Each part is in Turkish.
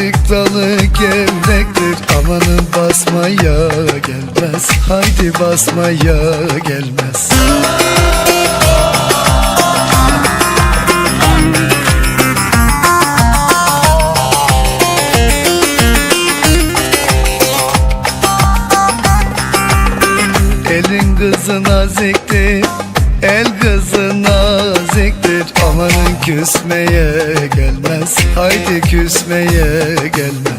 Çelik dalı gevrektir. Amanın basmaya gelmez. Haydi basmaya gelmez. Elin kızı nazik küsmeye gelmez. Haydi küsmeye gelmez.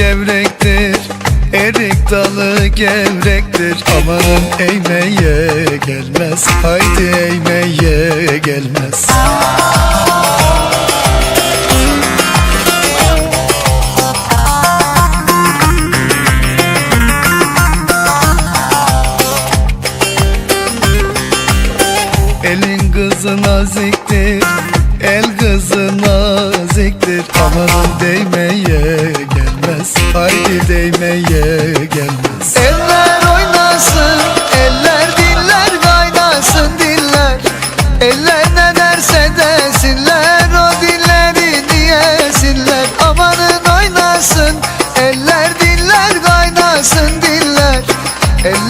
gevrektir Erik dalı gevrektir. Amanın eğmeye gelmez Haydi eğmeye gelmez. Elin kızı naziktir El kızı naziktir. Amanın değmeye dinlesin diller. Eller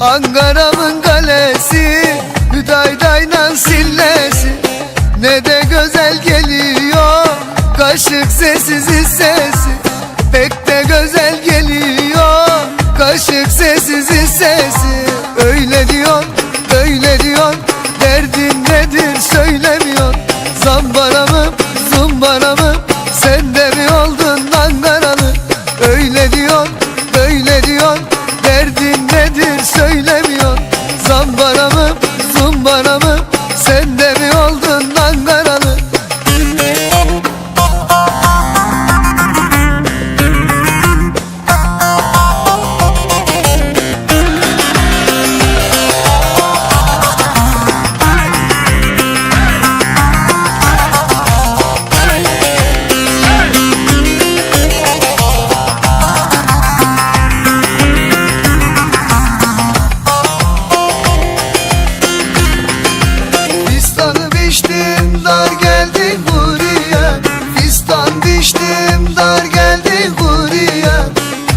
Ankara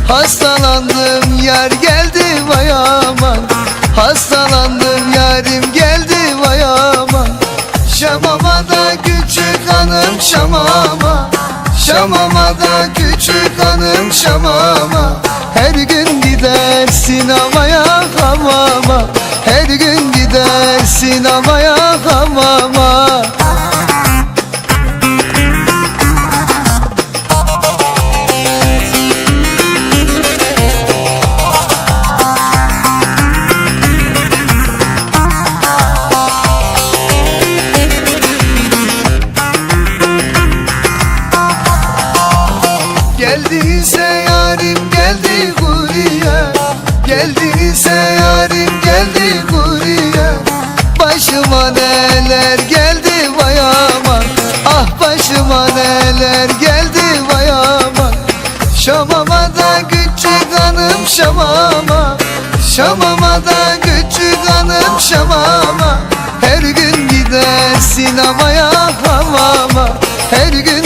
Hastalandım yar geldi vay aman. Hastalandım yarim geldi vay aman. Şamama da küçük hanım şamama. Şamama da küçük hanım şamama. Geldiyse yarim geldi buraya Geldiyse yarim geldi buraya Başıma neler geldi vay aman. Ah başıma neler geldi vay aman. Şamama da küçük hanım Şamama. Şamama da küçük hanım Şamama. Her gün gider sinemaya hamama Her gün